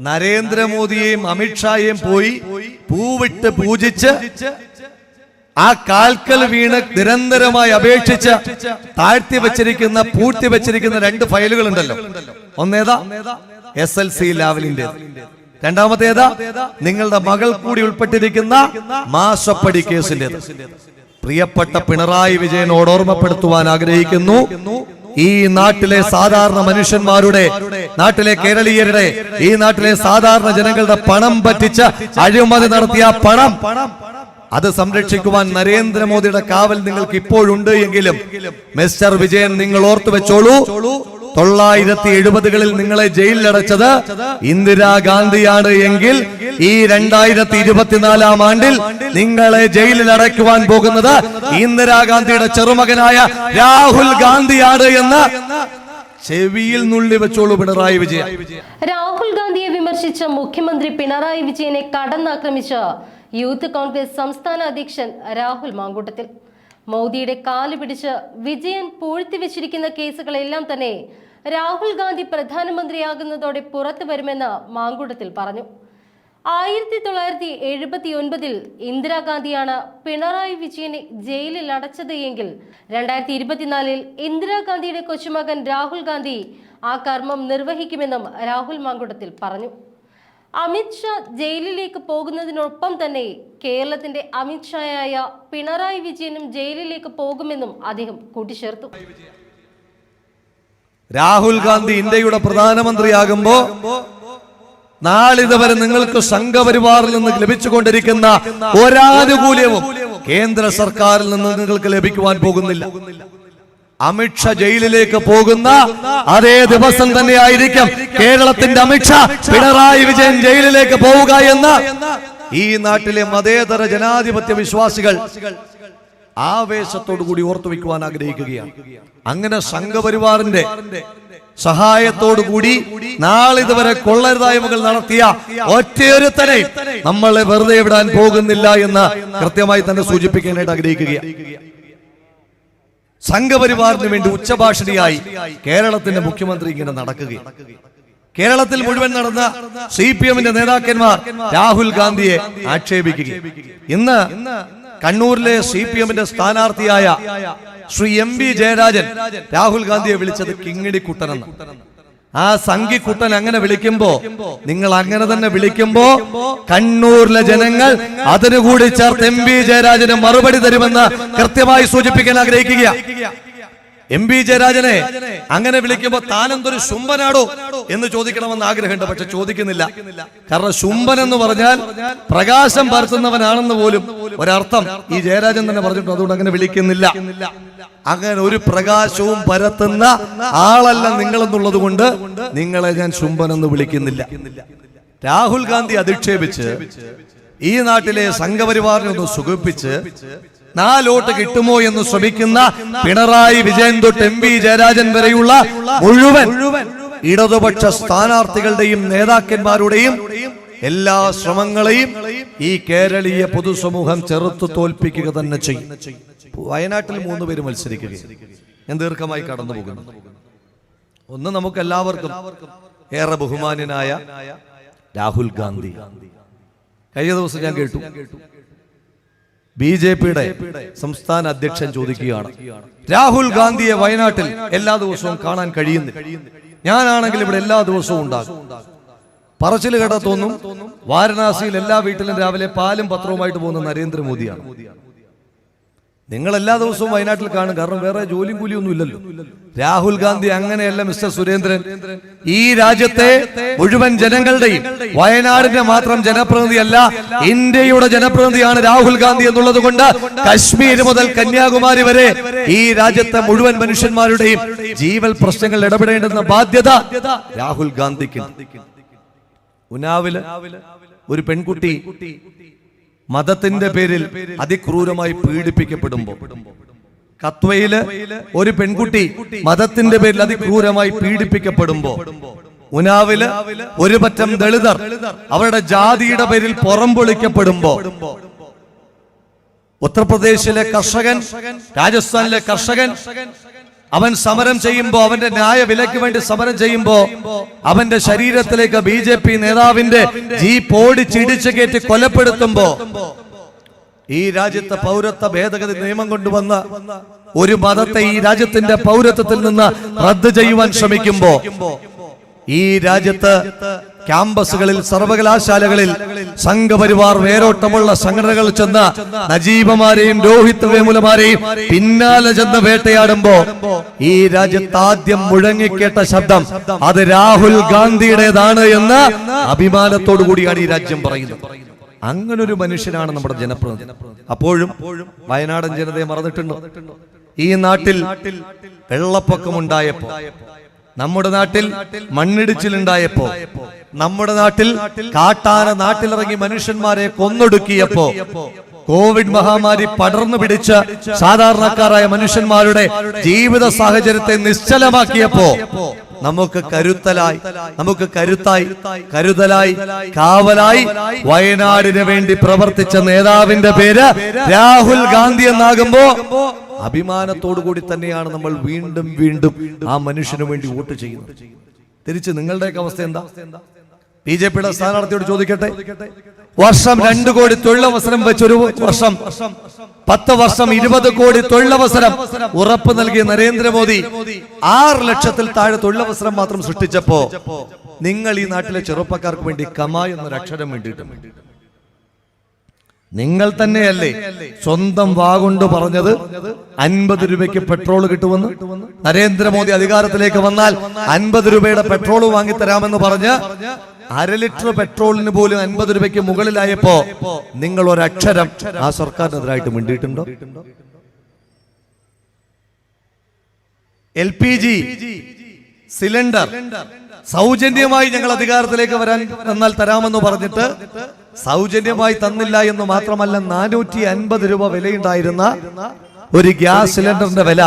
നരേന്ദ്രമോദിയെയും അമിത്ഷായെയും പോയി പൂവിട്ട് പൂജിച്ച് ആ കാൽക്കൽ വീണ് നിരന്തരമായി അപേക്ഷിച്ച് താഴ്ത്തി വെച്ചിരിക്കുന്ന പൂഴ്ത്തി വെച്ചിരിക്കുന്ന രണ്ട് ഫയലുകൾ ഉണ്ടല്ലോ ഒന്നേതാ? എസ് എൽ സി ലാവലിന്റെ രണ്ടാമത്തേതാ? നിങ്ങളുടെ മകൾ കൂടി ഉൾപ്പെട്ടിരിക്കുന്ന മാസപ്പടി കേസിന്റെ പ്രിയപ്പെട്ട പിണറായി വിജയനോട് ഓർമ്മപ്പെടുത്തുവാൻ ആഗ്രഹിക്കുന്നു. ഈ നാട്ടിലെ സാധാരണ മനുഷ്യന്മാരുടെ നാട്ടിലെ കേരളീയരുടെ ഈ നാട്ടിലെ സാധാരണ ജനങ്ങളുടെ പണം പറ്റിച്ച അഴിമതി നടത്തിയ പണം അത് സംരക്ഷിക്കുവാൻ നരേന്ദ്രമോദിയുടെ കാവൽ നിങ്ങൾക്ക് ഇപ്പോഴുണ്ട് എങ്കിലും മിസ്റ്റർ വിജയൻ നിങ്ങൾ ഓർത്തു വെച്ചോളൂ. തൊള്ളായിരത്തി എഴുപതുകളിൽ നിങ്ങളെ ജയിലിലടച്ചത് ഇന്ദിരാഗാന്ധിയാണ് എങ്കിൽ ഈ രണ്ടായിരത്തി ഇരുപത്തിനാലാം ആണ്ടിൽ നിങ്ങളെ ജയിലിൽ അടയ്ക്കുവാൻ പോകുന്നത് ഇന്ദിരാഗാന്ധിയുടെ ചെറുമകനായ രാഹുൽ ഗാന്ധിയാണ് എന്ന് ചെവിയിൽ നുള്ളി വെച്ചോളൂ പിണറായി വിജയൻ. രാഹുൽ ഗാന്ധിയെ വിമർശിച്ച മുഖ്യമന്ത്രി പിണറായി വിജയനെ കടന്നാക്രമിച്ച യൂത്ത് കോൺഗ്രസ് സംസ്ഥാന അധ്യക്ഷൻ രാഹുൽ മാങ്കൂട്ടത്തിൽ. മോദിയുടെ കാൽ പിടിച്ച് വിജയൻ പൂഴ്ത്തിവെച്ചിരിക്കുന്ന കേസുകളെല്ലാം തന്നെ രാഹുൽ ഗാന്ധി പ്രധാനമന്ത്രിയാകുന്നതോടെ പുറത്തു വരുമെന്ന് മാങ്കുടത്തിൽ പറഞ്ഞു. ആയിരത്തി തൊള്ളായിരത്തി എഴുപത്തി ഒൻപതിൽ ഇന്ദിരാഗാന്ധിയാണ് പിണറായി വിജയനെ ജയിലിൽ അടച്ചത് എങ്കിൽ രണ്ടായിരത്തി ഇരുപത്തിനാലിൽ ഇന്ദിരാഗാന്ധിയുടെ കൊച്ചുമകൻ രാഹുൽ ഗാന്ധി ആ കർമ്മം നിർവഹിക്കുമെന്നും രാഹുൽ മാങ്കുടത്തിൽ പറഞ്ഞു. അമിത്ഷാ ജയിലിലേക്ക് പോകുന്നതിനൊപ്പം തന്നെ കേരളത്തിന്റെ അമിത്ഷായായ പിണറായി വിജയനും ജയിലിലേക്ക് പോകുമെന്നും അദ്ദേഹം കൂട്ടിച്ചേർത്തു. രാഹുൽ ഗാന്ധി ഇന്ത്യയുടെ പ്രധാനമന്ത്രിയാകുമ്പോ നാളിതുവരെ നിങ്ങൾക്ക് സംഘപരിവാറിൽ നിന്ന് ലഭിച്ചുകൊണ്ടിരിക്കുന്ന ഒരാനുകൂല്യവും കേന്ദ്ര സർക്കാരിൽ നിന്ന് നിങ്ങൾക്ക് ലഭിക്കുവാൻ പോകുന്നില്ല. അമിത്ഷാ ജയിലിലേക്ക് പോകുന്ന അതേ ദിവസം തന്നെ ആയിരിക്കും കേരളത്തിന്റെ അമിത്ഷാ പിണറായി വിജയൻ ജയിലിലേക്ക് പോവുക എന്ന് ഈ നാട്ടിലെ മതേതര ജനാധിപത്യ വിശ്വാസികൾ ആവേശത്തോടു കൂടി ഓർത്തു വെക്കുവാൻ ആഗ്രഹിക്കുകയാണ്. അങ്ങനെ സംഘപരിവാറിന്റെ സഹായത്തോടു കൂടി നാളിതുവരെ കൊള്ളരുതായ്മകൾ നടത്തിയ ഒറ്റയൊരുത്തനെ നമ്മളെ വെറുതെ വിടാൻ പോകുന്നില്ല എന്ന് കൃത്യമായി തന്നെ സൂചിപ്പിക്കാനായിട്ട് ആഗ്രഹിക്കുകയാണ്. സംഘപരിവാറിന് വേണ്ടി ഉച്ചഭാഷണിയായി കേരളത്തിന്റെ മുഖ്യമന്ത്രി ഇങ്ങനെ നടക്കുകയാണ്. കേരളത്തിൽ മുഴുവൻ നടന്ന സി പി എമ്മിന്റെ നേതാക്കന്മാർ രാഹുൽ ഗാന്ധിയെ ആക്ഷേപിക്കുകയും ഇന്ന് കണ്ണൂരിലെ സി പി എമ്മിന്റെ സ്ഥാനാർത്ഥിയായ ശ്രീ എം വി ജയരാജൻ രാഹുൽ ഗാന്ധിയെ വിളിച്ചത് കിങ്ങിണിക്കുട്ടനെന്ന് ആ സംഘിക്കുട്ടൻ അങ്ങനെ വിളിക്കുമ്പോ നിങ്ങൾ അങ്ങനെ തന്നെ വിളിക്കുമ്പോ കണ്ണൂരിലെ ജനങ്ങൾ അതിനുകൂടി ചേർത്ത് എം വി ജയരാജന് മറുപടി തരുമെന്ന് കൃത്യമായി സൂചിപ്പിക്കാൻ ആഗ്രഹിക്കുക എം പി ജയരാജനെ അങ്ങനെ വിളിക്കുമ്പോ താനെന്തൊരു ശുംഭനാടോ എന്ന് ചോദിക്കണമെന്ന് ആഗ്രഹമുണ്ട് പക്ഷെ ചോദിക്കുന്നില്ല. കാരണം ശുംഭൻ എന്ന് പറഞ്ഞാൽ പ്രകാശം പരത്തുന്നവനാണെന്ന് പോലും ഒരർത്ഥം ഈ ജയരാജൻ തന്നെ പറഞ്ഞിട്ടുണ്ട് അതുകൊണ്ട് അങ്ങനെ വിളിക്കുന്നില്ല. അങ്ങനെ ഒരു പ്രകാശവും പരത്തുന്ന ആളല്ല നിങ്ങളെന്നുള്ളത് കൊണ്ട് നിങ്ങളെ ഞാൻ ശുംഭൻ എന്ന് വിളിക്കുന്നില്ല. രാഹുൽ ഗാന്ധി അധിക്ഷേപിച്ച് ഈ നാട്ടിലെ സംഘപരിവാറിനെ ഒന്ന് സുഖിപ്പിച്ച് നാലോട്ട് കിട്ടുമോ എന്ന് ശ്രമിക്കുന്ന പിണറായി വിജയൻ തൊട്ട് എം വി ജയരാജൻ വരെയുള്ള മുഴുവൻ ഇടതുപക്ഷ സ്ഥാനാർത്ഥികളുടെയും നേതാക്കന്മാരുടെയും എല്ലാ ശ്രമങ്ങളെയും ഈ കേരളീയ പൊതുസമൂഹം ചെറുത്തു തോൽപ്പിക്കുക തന്നെ ചെയ്യും. വയനാട്ടിൽ മൂന്ന് പേര് മത്സരിക്കുക ഞാൻ ദീർഘമായി കടന്നു പോകുന്നു. ഒന്ന് നമുക്ക് എല്ലാവർക്കും ഏറെ ബഹുമാനനായ രാഹുൽ ഗാന്ധി. കഴിഞ്ഞ ദിവസം ഞാൻ കേട്ടു. ബി ജെ പിയുടെ സംസ്ഥാന അധ്യക്ഷൻ ചോദിക്കുകയാണ്. രാഹുൽ ഗാന്ധിയെ വയനാട്ടിൽ എല്ലാ ദിവസവും കാണാൻ കഴിയുന്നു ഞാനാണെങ്കിൽ ഇവിടെ എല്ലാ ദിവസവും ഉണ്ടാകും പറച്ചിൽ കേട്ടാ തോന്നും വാരണാസിയിൽ എല്ലാ വീട്ടിലും രാവിലെ പാലും പത്രവുമായിട്ട് പോകുന്ന നരേന്ദ്രമോദിയാണ്. നിങ്ങൾ എല്ലാ ദിവസവും വയനാട്ടിൽ കാണും. കാരണം വേറെ ജോലിയും കൂലിയൊന്നും ഇല്ലല്ലോ. രാഹുൽ ഗാന്ധി അങ്ങനെയല്ല മിസ്റ്റർ സുരേന്ദ്രൻ. ഈ രാജ്യത്തെ മുഴുവൻ ജനങ്ങളുടെയും വയനാടിന്റെ മാത്രം ജനപ്രതിനിധിയല്ല ഇന്ത്യയുടെ ജനപ്രതിനിധിയാണ് രാഹുൽ ഗാന്ധി എന്നുള്ളത് കൊണ്ട് കശ്മീർ മുതൽ കന്യാകുമാരി വരെ ഈ രാജ്യത്തെ മുഴുവൻ മനുഷ്യന്മാരുടെയും ജീവൽ പ്രശ്നങ്ങൾ ഇടപെടേണ്ടുന്ന ബാധ്യത രാഹുൽ ഗാന്ധിക്ക്. ഉനാവിൽ ഒരു പെൺകുട്ടി മതത്തിന്റെ പേരിൽ അതിക്രൂരമായി പീഡിപ്പിക്കപ്പെടുമ്പോൾ കത്വയിൽ ഒരു പെൺകുട്ടി മതത്തിന്റെ പേരിൽ അതിക്രൂരമായി പീഡിപ്പിക്കപ്പെടുമ്പോ ഉനാവിൽ ഒരു പറ്റം ദളിതർ അവരുടെ ജാതിയുടെ പേരിൽ പുറംപൊളിക്കപ്പെടുമ്പോ ഉത്തർപ്രദേശിലെ കർഷകൻ രാജസ്ഥാനിലെ കർഷകൻ അവൻ സമരം ചെയ്യുമ്പോ അവന്റെ ന്യായ വിലയ്ക്ക് വേണ്ടി സമരം ചെയ്യുമ്പോ അവന്റെ ശരീരത്തിലേക്ക് ബി ജെ പി നേതാവിന്റെ ജീപ്പ് ചിടിച്ചു കയറ്റി കൊലപ്പെടുത്തുമ്പോ ഈ രാജ്യത്തെ പൗരത്വ ഭേദഗതി നിയമം കൊണ്ടുവന്ന ഒരു മതത്തെ ഈ രാജ്യത്തിന്റെ പൗരത്വത്തിൽ നിന്ന് റദ്ദ് ചെയ്യുവാൻ ശ്രമിക്കുമ്പോ ഈ രാജ്യത്ത് ക്യാമ്പസുകളിൽ സർവകലാശാലകളിൽ സംഘപരിവാർ വേരോട്ടമുള്ള സംഘടനകൾ ചെന്ന നജീബമാരെയും രോഹിത് വേമുലമാരെയും പിന്നാലെ ചെന്ന് വേട്ടയാടുമ്പോ ഈ രാജ്യത്ത് ആദ്യം മുഴങ്ങിക്കേട്ട ശബ്ദം അത് രാഹുൽ ഗാന്ധിയുടേതാണ് എന്ന് അഭിമാനത്തോടു കൂടിയാണ് ഈ രാജ്യം പറയുന്നത്. അങ്ങനൊരു മനുഷ്യനാണ് നമ്മുടെ ജനപ്രതിനിധി. അപ്പോഴും വയനാടൻ ജനതയെ മറന്നിട്ടുണ്ടോ? ഈ നാട്ടിൽ വെള്ളപ്പൊക്കമുണ്ടായപ്പോ നമ്മുടെ നാട്ടിൽ മണ്ണിടിച്ചിലുണ്ടായപ്പോ നമ്മുടെ നാട്ടിൽ കാട്ടാന നാട്ടിലിറങ്ങി മനുഷ്യന്മാരെ കൊന്നൊടുക്കിയപ്പോ കോവിഡ് മഹാമാരി പടർന്നു പിടിച്ച് സാധാരണക്കാരായ മനുഷ്യന്മാരുടെ ജീവിത സാഹചര്യത്തെ നിശ്ചലമാക്കിയപ്പോ നമുക്ക് കരുത്തലായി നമുക്ക് കരുത്തായി കരുതലായി കാവലായി വയനാടിന് വേണ്ടി പ്രവർത്തിച്ച നേതാവിന്റെ പേര് രാഹുൽ ഗാന്ധി എന്നാകുമ്പോ അഭിമാനത്തോടു കൂടി തന്നെയാണ് നമ്മൾ വീണ്ടും വീണ്ടും ആ മനുഷ്യനു വേണ്ടി വോട്ട് ചെയ്യുന്നത്. തിരിച്ച് നിങ്ങളുടെയൊക്കെ അവസ്ഥ എന്താ? ബി ജെ പിയുടെ സ്ഥാനാർത്ഥിയോട് ചോദിക്കട്ടെ? വർഷം രണ്ടു കോടി തൊഴിലവസരം വെച്ചൊരു വർഷം. പത്ത് വർഷം ഇരുപത് കോടി തൊഴിലവസരം ഉറപ്പ് നൽകിയ നരേന്ദ്രമോദി ആറ് ലക്ഷത്തിൽ താഴെ തൊഴിലവസരം മാത്രം സൃഷ്ടിച്ചപ്പോ നിങ്ങൾ ഈ നാട്ടിലെ ചെറുപ്പക്കാർക്ക് വേണ്ടി കമ എന്നൊരു അക്ഷരം വേണ്ടിയിട്ട് നിങ്ങൾ തന്നെയല്ലേ സ്വന്തം വാഗുണ്ട് പറഞ്ഞത് അൻപത് രൂപയ്ക്ക് പെട്രോൾ കിട്ടുമെന്ന് നരേന്ദ്രമോദി അധികാരത്തിലേക്ക് വന്നാൽ അൻപത് രൂപയുടെ പെട്രോൾ വാങ്ങിത്തരാമെന്ന് പറഞ്ഞ് അര ലിറ്റർ പെട്രോളിന് പോലും അൻപത് രൂപയ്ക്ക് മുകളിലായപ്പോ നിങ്ങൾ ഒരക്ഷരം ആ സർക്കാരിനെതിരായിട്ട് മിണ്ടിയിട്ടുണ്ടോ? എൽ പി ജി സിലിണ്ടർ സൗജന്യമായി ഞങ്ങൾ അധികാരത്തിലേക്ക് വരാൻ എന്നാൽ തരാമെന്ന് പറഞ്ഞിട്ട് സൗജന്യമായി തന്നില്ല എന്ന് മാത്രമല്ല നാനൂറ്റി അൻപത് രൂപ വിലയുണ്ടായിരുന്ന ഒരു ഗ്യാസ് സിലിണ്ടറിന്റെ വില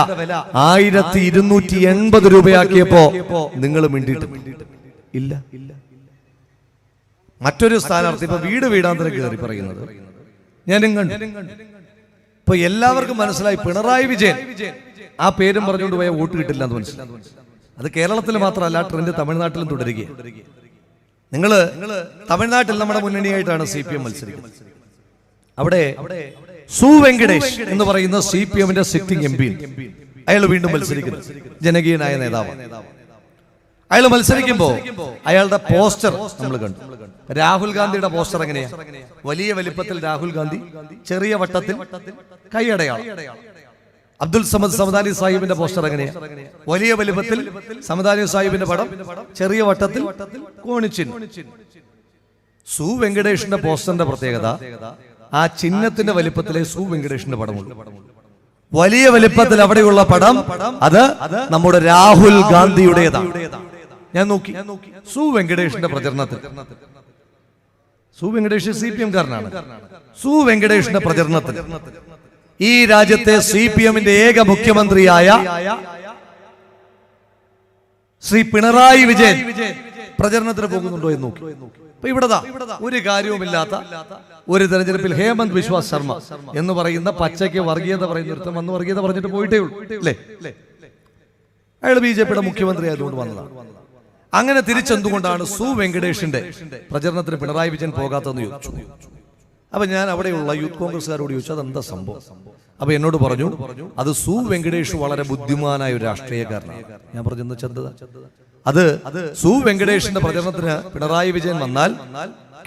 ആയിരത്തി ഇരുന്നൂറ്റി എൺപത് രൂപയാക്കിയപ്പോ നിങ്ങൾ മിണ്ടിയിട്ട് ഇല്ല. മറ്റൊരു സ്ഥാനാർത്ഥി ഇപ്പൊ വീട് വീടാന്തരം കയറി പറയുന്നത്. ഞാനും കണ്ടു. ഇപ്പൊ എല്ലാവർക്കും മനസ്സിലായി പിണറായി വിജയൻ. ആ പേരും പറഞ്ഞുകൊണ്ട് പോയ വോട്ട് കിട്ടില്ല എന്ന് മനസ്സിലായി. അത് കേരളത്തിൽ മാത്രമല്ല ട്രെൻഡ് തമിഴ്നാട്ടിലും തുടരുക നിങ്ങൾ തമിഴ്നാട്ടിൽ നമ്മുടെ മുന്നണിയായിട്ടാണ് സി പി എം മത്സരിക്കുന്നത്. അവിടെ സു വെങ്കടേഷ് എന്ന് പറയുന്ന സി പി എമ്മിന്റെ സിറ്റിംഗ് എം പി. അയാൾ വീണ്ടും മത്സരിക്കുന്നു. ജനകീയനായ നേതാവാണ്. അയാൾ മത്സരിക്കുമ്പോ അയാളുടെ പോസ്റ്റർ നമ്മൾ കണ്ടു. രാഹുൽ ഗാന്ധിയുടെ പോസ്റ്റർ എങ്ങനെയാ? വലിയ വലിപ്പത്തിൽ രാഹുൽ ഗാന്ധി ചെറിയ വട്ടത്തിൽ കൈയടയാൾ അബ്ദുൽ സമദ് സമദാനി സാഹിബിന്റെ പോസ്റ്റർ എങ്ങനെയാ? വലിയ വലിപ്പത്തിൽ സമദാനി സാഹിബിന്റെ പടം ചെറിയ വട്ടത്തിൽ കോണിച്ചിൻ. സു വെങ്കടേഷിന്റെ പോസ്റ്ററിന്റെ പ്രത്യേകത ആ ചിഹ്നത്തിന്റെ വലിപ്പത്തിലെ സു വെങ്കടേഷിന്റെ പടമുള്ളൂ. വലിയ വലിപ്പത്തിൽ അവിടെയുള്ള പടം അത് നമ്മുടെ രാഹുൽ ഗാന്ധിയുടേതാണ്. ഞാൻ നോക്കി. സു വെങ്കടേഷിന്റെ പ്രചരണത്തിൽ. Su Venkatesh C P M കാരനാണ്. Su വെങ്കടേഷിന്റെ പ്രചരണത്തിൽ. ഈ രാജ്യത്തെ സി പി എമ്മിന്റെ ഏക മുഖ്യമന്ത്രിയായ ശ്രീ പിണറായി വിജയൻ പ്രചരണത്തിന് പോകുന്നുണ്ടോ എന്ന് നോക്കി. അപ്പൊ ഒരു കാര്യവുമില്ലാത്ത ഒരു തെരഞ്ഞെടുപ്പിൽ ഹേമന്ത് വിശ്വാസ് ശർമ്മ എന്ന് പറയുന്ന പച്ചയ്ക്ക് വർഗീയത പറയുന്ന ഒരുത്തൻ വന്ന് വർഗീയത പറഞ്ഞിട്ട് പോയിട്ടേ ഉള്ളൂ. അല്ലേ? അയാൾ ബി ജെ പിയുടെ മുഖ്യമന്ത്രി ആയതുകൊണ്ട് വന്നതാണ് അങ്ങനെ തിരിച്ചെന്തുകൊണ്ടാണ് സു വെങ്കടേഷിന്റെ പ്രചരണത്തിന് പിണറായി വിജയൻ പോകാത്തതെന്ന് ചോദിച്ചു. അപ്പൊ ഞാൻ അവിടെയുള്ള യൂത്ത് കോൺഗ്രസ്സുകാരോട് ചോദിച്ചു അതെന്താ സംഭവം? അപ്പൊ എന്നോട് പറഞ്ഞു അത് സു വെങ്കടേഷ് വളരെ ബുദ്ധിമാനായ ഒരു രാഷ്ട്രീയക്കാരനാണ്. ഞാൻ പറഞ്ഞു "എന്താ ചെറുതാ അത് സു വെങ്കടേഷിന്റെ പ്രചരണത്തിന് പിണറായി വിജയൻ വന്നാൽ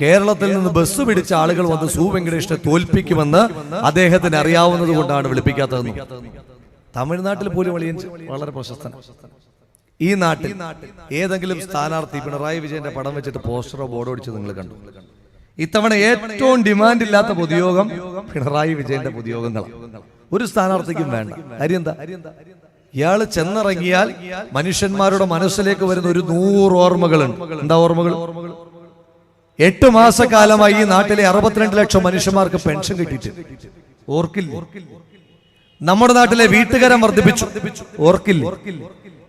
കേരളത്തിൽ നിന്ന് ബസ് പിടിച്ച ആളുകൾ വന്ന് സു വെങ്കടേഷിനെ തോൽപ്പിക്കുമെന്ന് അദ്ദേഹത്തിന് അറിയാവുന്നത് കൊണ്ടാണ് വിളിപ്പിക്കാത്തതെന്ന്. തമിഴ്നാട്ടിൽ പോലും വളരെ പ്രശസ്തനാണ്. ഈ നാട്ടിൽ ഏതെങ്കിലും സ്ഥാനാർത്ഥി പിണറായി വിജയന്റെ പടം വെച്ചിട്ട് പോസ്റ്ററോ ബോർഡോ അടിച്ച് നിങ്ങൾ കണ്ടു? ഇത്തവണ ഏറ്റവും ഡിമാൻഡ് ഇല്ലാത്ത പൊതുയോഗം പിണറായി വിജയന്റെ പൊതുയോഗങ്ങളാണ്. ഒരു സ്ഥാനാർത്ഥിക്കും വേണ്ട. കാര്യം എന്താ? ഇയാൾ ചെന്നിറങ്ങിയാൽ മനുഷ്യന്മാരുടെ മനസ്സിലേക്ക് വരുന്ന ഒരു നൂറ് ഓർമ്മകളുണ്ട്. എന്താ ഓർമ്മകൾ? എട്ട് മാസക്കാലമായി ഈ നാട്ടിലെ അറുപത്തിരണ്ട് ലക്ഷം മനുഷ്യന്മാർക്ക് പെൻഷൻ കിട്ടിയിട്ട്. ഓർക്കില്ല? നമ്മുടെ നാട്ടിലെ വീട്ടുകരം വർദ്ധിപ്പിച്ചു. ഓർക്കില്ല?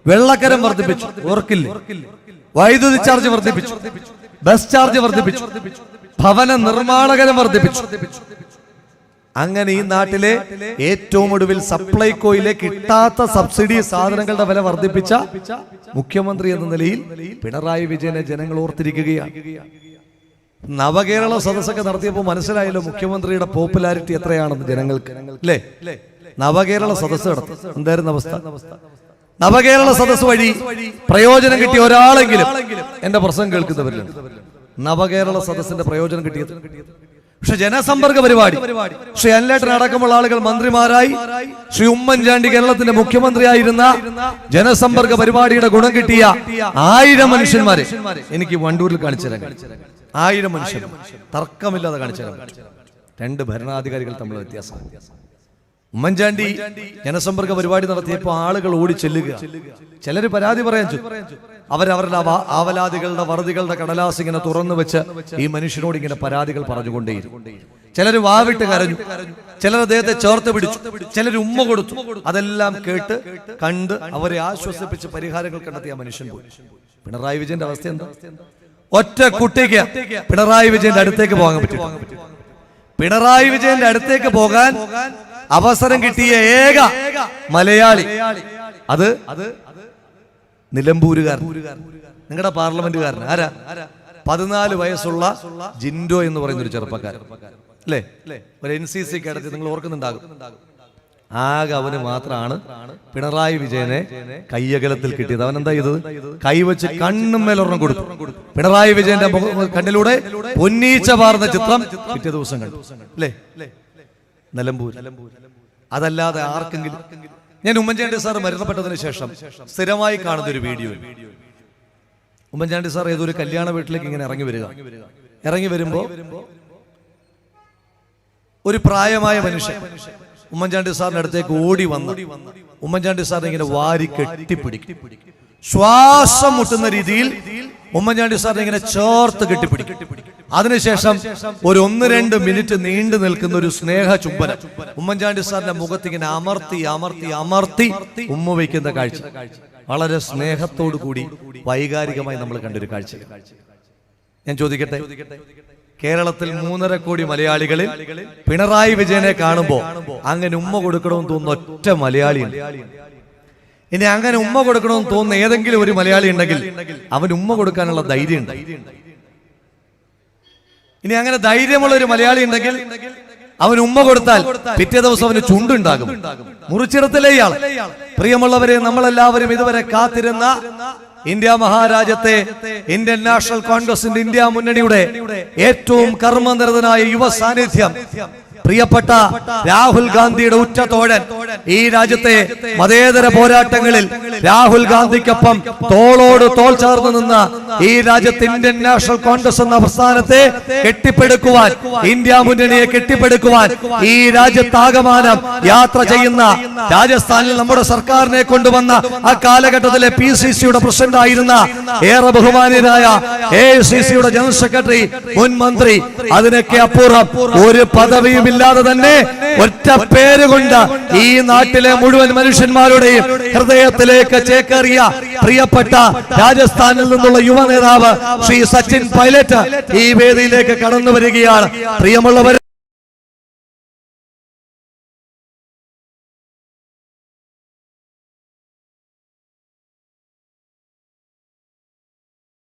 വെള്ളക്കരം വർദ്ധിപ്പിച്ചു ഓർക്കില്ല? വൈദ്യുതി ചാർജ് വർദ്ധിപ്പിച്ചു ബസ് ചാർജ് വർദ്ധിപ്പിച്ചു ഭവന നിർമ്മാണകരം വർദ്ധിപ്പിച്ചു. അങ്ങനെ ഈ നാട്ടിലെ ഏറ്റവും ഒടുവിൽ സപ്ലൈകോയിലെ കിട്ടാത്ത സബ്സിഡി സാധനങ്ങളുടെ വില വർദ്ധിപ്പിച്ച മുഖ്യമന്ത്രി എന്ന നിലയിൽ പിണറായി വിജയനെ ജനങ്ങൾ ഓർത്തിരിക്കുകയാണ്. നവകേരള സദസ്സൊക്കെ നടത്തിയപ്പോൾ മനസ്സിലായല്ലോ മുഖ്യമന്ത്രിയുടെ പോപ്പുലാരിറ്റി എത്രയാണെന്ന് ജനങ്ങൾക്ക് അല്ലേ? നവകേരള സദസ്സ് നടത്തി. എന്തായിരുന്നു അവസ്ഥ? നവകേരള സദസ് വഴി പ്രയോജനം കിട്ടിയ ഒരാളെങ്കിലും എന്റെ പ്രസംഗം കേൾക്കുന്നവരിലുണ്ട് നവകേരള സദസ്സിന്റെ പ്രയോജനം കിട്ടിയത്. പക്ഷെ ജനസമ്പർക്ക പരിപാടി. ശ്രീ അനിലേട്ടൻ അടക്കമുള്ള ആളുകൾ മന്ത്രിമാരായി. ശ്രീ ഉമ്മൻചാണ്ടി കേരളത്തിന്റെ മുഖ്യമന്ത്രിയായിരുന്ന ജനസമ്പർക്ക പരിപാടിയുടെ ഗുണം കിട്ടിയ ആയിരം മനുഷ്യന്മാരെ എനിക്ക് വണ്ടൂരിൽ കാണിച്ചു തരാൻ ആയിരം മനുഷ്യർ. തർക്കമില്ലാതെ കാണിച്ചു തരാൻ രണ്ട് ഭരണാധികാരികൾ തമ്മിലുള്ള വ്യത്യാസം. ഉമ്മൻചാണ്ടി ജനസമ്പർക്ക പരിപാടി നടത്തിയപ്പോൾ ആളുകൾ ഓടി ചെല്ലുക. ചിലര് പരാതി പറയാൻ. അവരവരുടെ ആവലാദികളുടെ വറുതികളുടെ കടലാസ് ഇങ്ങനെ തുറന്നു വെച്ച് ഈ മനുഷ്യനോട് ഇങ്ങനെ പരാതികൾ പറഞ്ഞുകൊണ്ടേയിരുന്നു. ചിലർ വാവിട്ട് കരഞ്ഞു. ചിലർ അദ്ദേഹത്തെ ചേർത്ത് പിടിച്ചു. ചിലർ ഉമ്മ കൊടുത്തു. അതെല്ലാം കേട്ട് കണ്ട് അവരെ ആശ്വസിപ്പിച്ച് പരിഹാരങ്ങൾ കണ്ടെത്തിയ മനുഷ്യൻ പോയി. പിണറായി വിജയന്റെ അവസ്ഥ എന്താ? ഒറ്റ കുട്ടിക്ക് പിണറായി വിജയന്റെ അടുത്തേക്ക് പോകാൻ പറ്റും പിണറായി വിജയന്റെ അടുത്തേക്ക് പോകാൻ അവസരം കിട്ടിയ ഏക മലയാളി. അത് അത് നിലമ്പൂരുകാർ നിങ്ങളുടെ പാർലമെന്റുകാരൻ. ആരാ? പതിനാല് വയസ്സുള്ള ജിൻഡോ എന്ന് പറയുന്ന ഒരു ചെറുപ്പക്കാരൻ. അല്ലേ? ഒരു എൻ സി സി കേഡറ്റ് നിങ്ങൾ ഓർക്കുന്നുണ്ടാകും. ആകെ അവന് മാത്രമാണ് പിണറായി വിജയനെ കയ്യകലത്തിൽ കിട്ടിയത്. അവൻ എന്താ ചെയ്തത്? കൈവച്ച് കണ്ണും മേലൊരെണ്ണം കൊടുത്തു. പിണറായി വിജയന്റെ കണ്ണിലൂടെ പൊന്നീച്ച പാർന്ന ചിത്രം പിറ്റേ ദിവസം കണ്ടു. അല്ലേ? നിലമ്പൂർ. അതല്ലാതെ ആർക്കെങ്കിലും ഞാൻ ഉമ്മൻചാണ്ടി സാർ മരണപ്പെട്ടതിന് ശേഷം സ്ഥിരമായി കാണുന്ന ഒരു വീഡിയോ. ഉമ്മൻചാണ്ടി സാർ ഏതൊരു കല്യാണ വീട്ടിലേക്ക് ഇങ്ങനെ ഇറങ്ങി വരിക. ഇറങ്ങി വരുമ്പോ ഒരു പ്രായമായ മനുഷ്യൻ ഉമ്മൻചാണ്ടി സാറിന്റെ അടുത്തേക്ക് ഓടി വന്ന് ഉമ്മൻചാണ്ടി സാറിനെ ഇങ്ങനെ വാരി കെട്ടിപ്പിടിക്കും. ശ്വാസം മുട്ടുന്ന രീതിയിൽ ഉമ്മൻചാണ്ടി സാറിനെ ഇങ്ങനെ ചേർത്ത് കെട്ടിപ്പിടിക്കും. അതിനുശേഷം ഒരു ഒന്ന് രണ്ട് മിനിറ്റ് നീണ്ടു നിൽക്കുന്ന ഒരു സ്നേഹ ചുംബനം. ഉമ്മൻചാണ്ടി സാറിന്റെ മുഖത്ത് ഇങ്ങനെ അമർത്തി അമർത്തി അമർത്തി ഉമ്മ വയ്ക്കുന്ന കാഴ്ച. വളരെ സ്നേഹത്തോടു കൂടി വൈകാരികമായി നമ്മൾ കണ്ടൊരു കാഴ്ച. ഞാൻ ചോദിക്കട്ടെ? കേരളത്തിൽ മൂന്നര കോടി മലയാളികളിൽ പിണറായി വിജയനെ കാണുമ്പോ അങ്ങനെ ഉമ്മ കൊടുക്കണമെന്ന് തോന്നുന്ന ഒറ്റ മലയാളിയുണ്ട് ഇനി അങ്ങനെ ഉമ്മ കൊടുക്കണമെന്ന് തോന്നുന്ന ഏതെങ്കിലും ഒരു മലയാളി ഉണ്ടെങ്കിൽ അവൻ ഉമ്മ കൊടുക്കാനുള്ള ധൈര്യം ഉണ്ട് ഇനി അങ്ങനെ ധൈര്യമുള്ള ഒരു മലയാളി ഉണ്ടെങ്കിൽ അവൻ ഉമ്മ കൊടുത്താൽ പിറ്റേ ദിവസം അവന് ചുണ്ടുണ്ടാകും. മുറിച്ചിടത്തിലേ ഇയാൾ. പ്രിയമുള്ളവരെ നമ്മളെല്ലാവരും ഇതുവരെ കാത്തിരുന്ന ഇന്ത്യ മഹാരാജ്യത്തെ ഇന്ത്യൻ നാഷണൽ കോൺഗ്രസിന്റെ ഇന്ത്യ മുന്നണിയുടെ ഏറ്റവും കർമ്മനിരതനായ യുവ സാന്നിധ്യം. പ്രിയപ്പെട്ട രാഹുൽ ഗാന്ധിയുടെ ഉറ്റ തോഴൻ ഈ രാജ്യത്തെ മതേതര പോരാട്ടങ്ങളിൽ രാഹുൽ ഗാന്ധിക്കൊപ്പം തോളോട് തോൾ ചേർന്ന് നിന്ന ഈ രാജ്യത്ത് ഇന്ത്യൻ നാഷണൽ കോൺഗ്രസ് എന്ന പ്രസ്ഥാനത്തെ കെട്ടിപ്പടുക്കുവാൻ ഇന്ത്യ മുന്നണിയെ കെട്ടിപ്പടുക്കുവാൻ ഈ രാജ്യത്താകമാനം യാത്ര ചെയ്യുന്ന രാജസ്ഥാനിൽ നമ്മുടെ സർക്കാരിനെ കൊണ്ടുവന്ന ആ കാലഘട്ടത്തിലെ പി സി സിയുടെ പ്രസിഡന്റ് ആയിരുന്ന ഏറെ ബഹുമാനീയനായ എ സി സിയുടെ ജനറൽ സെക്രട്ടറി മുൻ മന്ത്രി അതിനൊക്കെ അപ്പുറം ഒരു പദവിയും ഇല്ലാതെ തന്നെ ഒറ്റ പേര് കൊണ്ട് ഈ നാട്ടിലെ മുഴുവൻ മനുഷ്യന്മാരുടെയും ഹൃദയത്തിലേക്ക് ചേക്കേറിയ പ്രിയപ്പെട്ട രാജസ്ഥാനിൽ നിന്നുള്ള യുവ നേതാവ് ശ്രീ സച്ചിൻ പൈലറ്റ് ഈ വേദിയിലേക്ക് കടന്നു വരികയാണ്. പ്രിയമുള്ളവർ